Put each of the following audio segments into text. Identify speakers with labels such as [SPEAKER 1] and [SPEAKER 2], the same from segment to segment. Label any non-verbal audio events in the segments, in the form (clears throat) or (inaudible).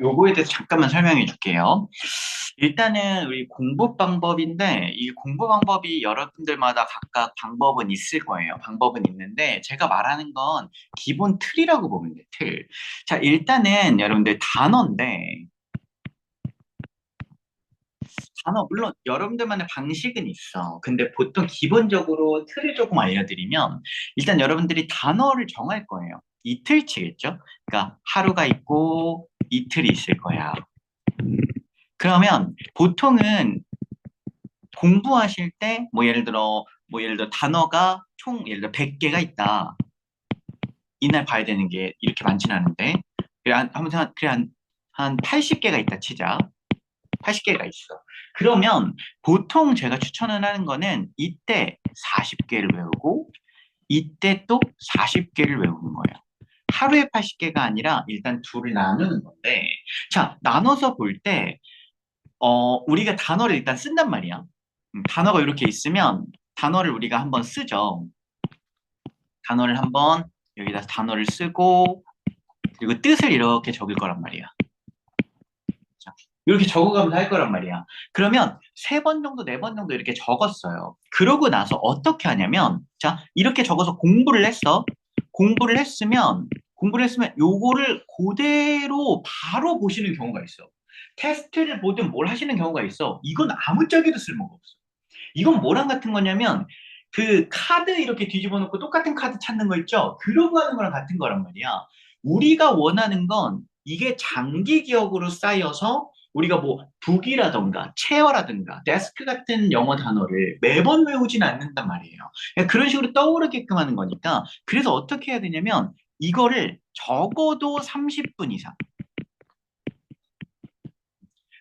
[SPEAKER 1] 요거에 대해서 잠깐만 설명해 줄게요. 일단은 우리 공부 방법인데 이 공부 방법이 여러분들마다 각각 방법은 있을 거예요. 방법은 있는데 제가 말하는 건 기본 틀이라고 보면 돼, 틀. 자, 일단은 여러분들 단어인데 단어 물론 여러분들만의 방식은 있어. 근데 보통 기본적으로 틀을 조금 알려드리면 일단 여러분들이 단어를 정할 거예요. 이틀치겠죠? 그러니까 하루가 있고 이틀이 있을 거야. 그러면 보통은 공부하실 때 뭐 예를 들어 뭐 예를 들어 단어가 총 예를 들어 100개가 있다. 이날 봐야 되는 게 이렇게 많지는 않은데 그래 한 생각 그래 한, 한 80개가 있다 치자. 80개가 있어. 그러면 보통 제가 추천을 하는 거는 이때 40개를 외우고 이때 또 40개를 외우는 거예요. 하루에 80개가 아니라 일단 둘을 나누는 건데 자 나눠서 볼 때 어, 우리가 단어를 일단 쓴단 말이야. 음, 단어가 이렇게 있으면 단어를 우리가 한번 쓰죠. 단어를 한번 여기다 단어를 쓰고 그리고 뜻을 이렇게 적을 거란 말이야. 자, 이렇게 적어가면서 할 거란 말이야. 그러면 세 번 정도, 네 번 정도 이렇게 적었어요. 그러고 나서 어떻게 하냐면, 자, 이렇게 적어서 공부를 했어. 공부를 했으면, 공부를 했으면 요거를 그대로 바로 보시는 경우가 있어. 테스트를 보든 뭘 하시는 경우가 있어. 이건 아무짝에도 쓸모가 없어. 이건 뭐랑 같은 거냐면, 그 카드 이렇게 뒤집어 놓고 똑같은 카드 찾는 거 있죠? 그러고 하는 거랑 같은 거란 말이야. 우리가 원하는 건 이게 장기 기억으로 쌓여서 우리가 뭐 북이라던가 체어라든가 데스크 같은 영어 단어를 매번 외우진 않는단 말이에요. 그러니까 그런 식으로 떠오르게끔 하는 거니까 그래서 어떻게 해야 되냐면 이거를 적어도 30분 이상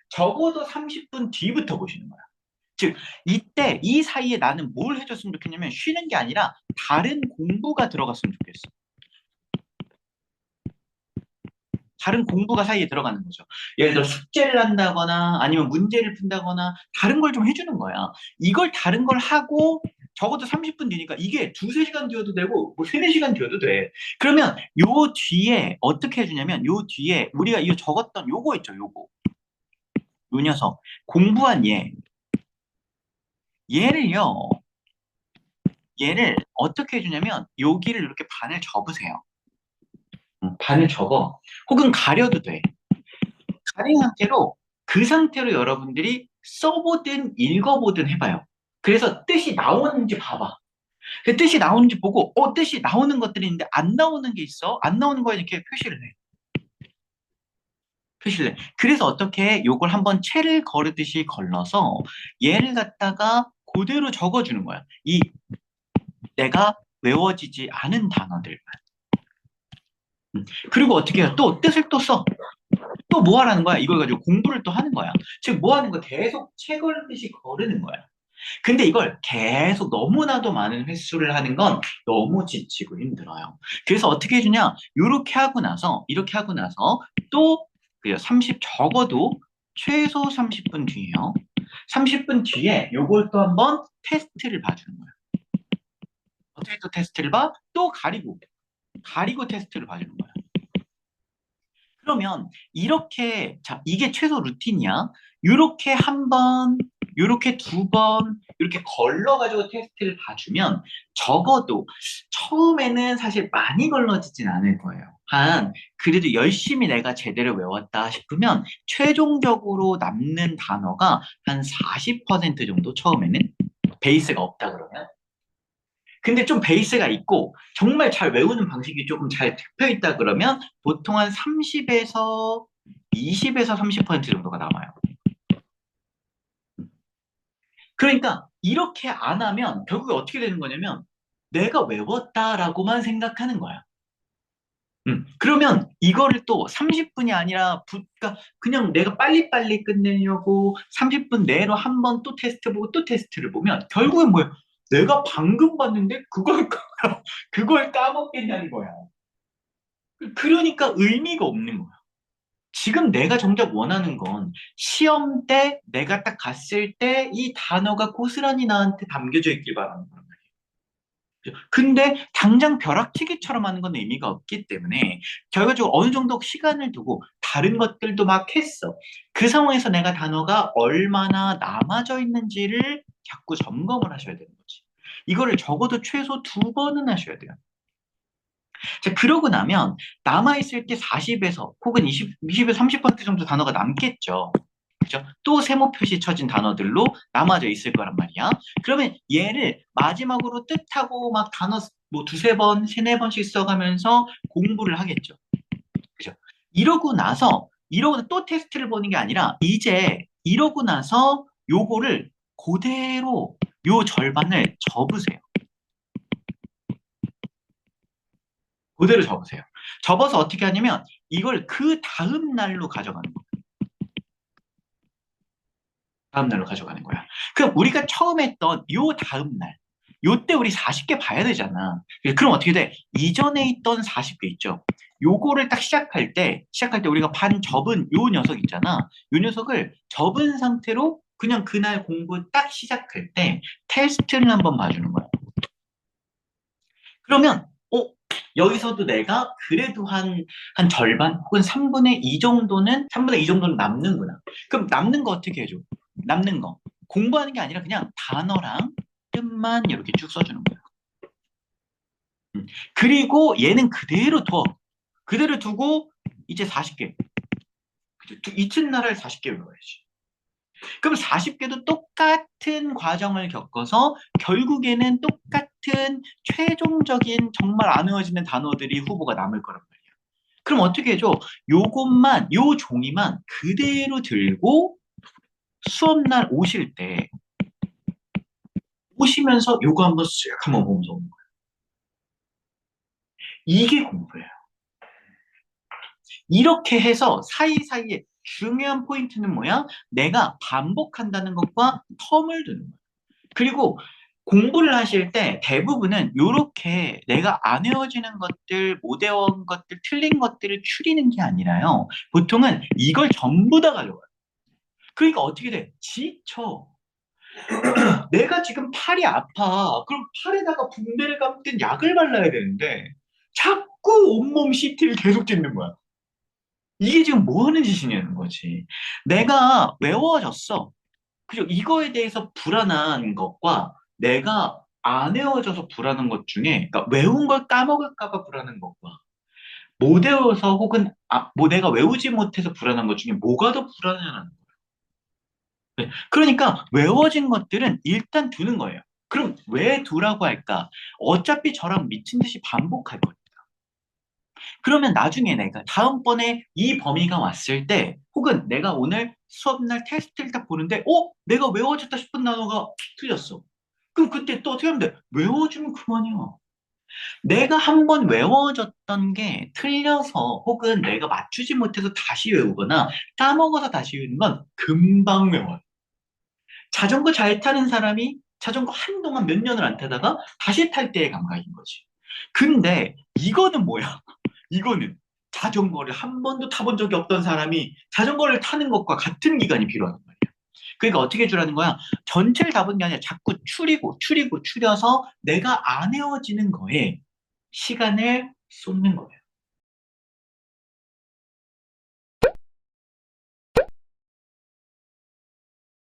[SPEAKER 1] 적어도 30분 뒤부터 보시는 거야. 즉 이때 이 사이에 나는 뭘 해줬으면 좋겠냐면 쉬는 게 아니라 다른 공부가 들어갔으면 좋겠어. 다른 공부가 사이에 들어가는 거죠. 예를 들어 숙제를 한다거나 아니면 문제를 푼다거나 다른 걸 좀 해주는 거야. 이걸 다른 걸 하고 적어도 30분 뒤니까 이게 두세 시간 뒤어도 되고 뭐 세네 시간 뒤어도 돼. 그러면 요 뒤에 어떻게 해주냐면 요 뒤에 우리가 이거 적었던 요거 있죠, 요거. 요 녀석. 공부한 얘. 얘를요. 얘를 어떻게 해주냐면 여기를 이렇게 반을 접으세요. 음, 반을 접어. 혹은 가려도 돼. 가린 상태로 그 상태로 여러분들이 써보든 읽어보든 해봐요. 그래서 뜻이 나오는지 봐봐. 그 뜻이 나오는지 보고 어 뜻이 나오는 것들이 있는데 안 나오는 게 있어. 안 나오는 거에 이렇게 표시를 해. 표시를 해. 그래서 어떻게 요걸 한번 채를 걸으듯이 걸러서 얘를 갖다가 그대로 적어주는 거야. 이 내가 외워지지 않은 단어들만. 음, 그리고 어떻게 해요? 또 뜻을 또 써. 또 뭐 하라는 거야? 이걸 가지고 공부를 또 하는 거야. 즉, 뭐 하는 거 계속 책 걸듯이 거르는 거야. 근데 이걸 계속 너무나도 많은 횟수를 하는 건 너무 지치고 힘들어요. 그래서 어떻게 해주냐? 이렇게 하고 나서, 이렇게 하고 나서 또, 30 적어도 최소 30분 뒤에요. 30분 뒤에 요걸 또 한번 테스트를 봐주는 거야. 어떻게 또 테스트를 봐? 또 가리고. 가리고 테스트를 봐주는 거야. 그러면 이렇게 자 이게 최소 루틴이야. 이렇게 한 번, 이렇게 두 번, 이렇게 걸러가지고 테스트를 봐주면 적어도 처음에는 사실 많이 걸러지진 않을 거예요. 한 그래도 열심히 내가 제대로 외웠다 싶으면 최종적으로 남는 단어가 한 40% 정도 처음에는 베이스가 없다 근데 좀 베이스가 있고 정말 잘 외우는 방식이 조금 잘 잡혀 있다 그러면 보통 한 30에서 20에서 30% 정도가 남아요. 그러니까 이렇게 안 하면 결국에 어떻게 되는 거냐면 내가 외웠다라고만 생각하는 거야. 음, 그러면 이거를 또 30분이 아니라 부, 그러니까 그냥 내가 빨리빨리 끝내려고 30분 내로 한 번 또 테스트 보고 또 테스트를 보면 결국엔 뭐예요? 내가 방금 봤는데 그걸 (laughs) 그걸 까먹겠냐는 거야. 그러니까 의미가 없는 거야. 지금 내가 정작 원하는 건 시험 때 내가 딱 갔을 때 이 단어가 고스란히 나한테 담겨져 있길 바라는 말이에요. 근데 당장 벼락치기처럼 하는 건 의미가 없기 때문에 결과적으로 어느 정도 시간을 두고 다른 것들도 막 했어. 그 상황에서 내가 단어가 얼마나 남아져 있는지를 자꾸 점검을 하셔야 되는 거지. 이거를 적어도 최소 두 번은 하셔야 돼요. 자, 그러고 나면 남아있을 때 40에서 혹은 20, 20에서 30% 정도 단어가 남겠죠. 그죠? 또 세모 표시 쳐진 단어들로 남아져 있을 거란 말이야. 그러면 얘를 마지막으로 뜻하고 막 단어 뭐 두세 번, 세네 번씩 써가면서 공부를 하겠죠. 그죠? 이러고 나서, 이러고 또 테스트를 보는 게 아니라, 이제 이러고 나서 요거를 그대로 요 절반을 접으세요. 그대로 접으세요. 접어서 어떻게 하냐면, 이걸 그 다음 날로 가져가는 거예요. 다음 날로 가져가는 거야. 그럼 우리가 처음 했던 요 다음 날, 요때 우리 40개 봐야 되잖아. 그럼 어떻게 돼? 이전에 있던 40개 있죠. 요거를 딱 시작할 때, 시작할 때 우리가 반 접은 요 녀석 있잖아. 요 녀석을 접은 상태로 그냥 그날 공부 딱 시작할 때 테스트를 한번 봐주는 거야. 그러면, 어, 여기서도 내가 그래도 한, 한 절반 혹은 3분의 2 정도는, 3분의 2 정도는 남는구나. 그럼 남는 거 어떻게 해줘? 남는 거. 공부하는 게 아니라 그냥 단어랑 뜻만 이렇게 쭉 써주는 거예요. 음. 그리고 얘는 그대로 둬. 그대로 두고 이제 40개. 이튿날을 40개 외워야지. 그럼 40개도 똑같은 과정을 겪어서 결국에는 똑같은 최종적인 정말 안 외워지는 단어들이 후보가 남을 거란 말이야. 그럼 어떻게 해줘? 요것만, 요 종이만 그대로 들고 수업날 오실 때 오시면서 요거 한번 쓱 한번 보면서 오는 거예요. 이게 공부예요. 이렇게 해서 사이사이에 중요한 포인트는 뭐야? 내가 반복한다는 것과 텀을 두는 거예요. 그리고 공부를 하실 때 대부분은 이렇게 내가 안 외워지는 것들, 못 외운 것들, 틀린 것들을 추리는 게 아니라요. 보통은 이걸 전부 다 가져가요. 그러니까 어떻게 돼? 지쳐. (clears throat) 내가 지금 팔이 아파. 그럼 팔에다가 붕대를 감든 약을 발라야 되는데 자꾸 온몸 CT를 계속 찍는 거야. 이게 지금 뭐 하는 짓이냐는 거지. 내가 외워졌어. 그죠? 이거에 대해서 불안한 것과 내가 안 외워져서 불안한 것 중에, 그러니까 외운 걸 까먹을까봐 불안한 것과 못 외워서 혹은 아, 뭐 내가 외우지 못해서 불안한 것 중에 뭐가 더 불안하냐는 거야. 네. 그러니까 외워진 것들은 일단 두는 거예요. 그럼 왜 두라고 할까? 어차피 저랑 미친 듯이 반복할 거니까. 그러면 나중에 내가 다음번에 이 범위가 왔을 때 혹은 내가 오늘 수업날 테스트를 딱 보는데 어? 내가 외워졌다 싶은 단어가 틀렸어. 그럼 그때 또 어떻게 하면 돼? 외워주면 그만이야. 내가 한 번 외워졌던 게 틀려서 혹은 내가 맞추지 못해서 다시 외우거나 까먹어서 다시 외우는 건 금방 외워요. 자전거 잘 타는 사람이 자전거 한동안 몇 년을 안 타다가 다시 탈 때의 감각인 거지. 근데 이거는 뭐야? 이거는 자전거를 한 번도 타본 적이 없던 사람이 자전거를 타는 것과 같은 기간이 필요하단 말이야. 그러니까 어떻게 해주라는 거야? 전체를 다본게 아니라 자꾸 추리고 추리고 추려서 내가 안 헤어지는 거에 시간을 쏟는 거예요.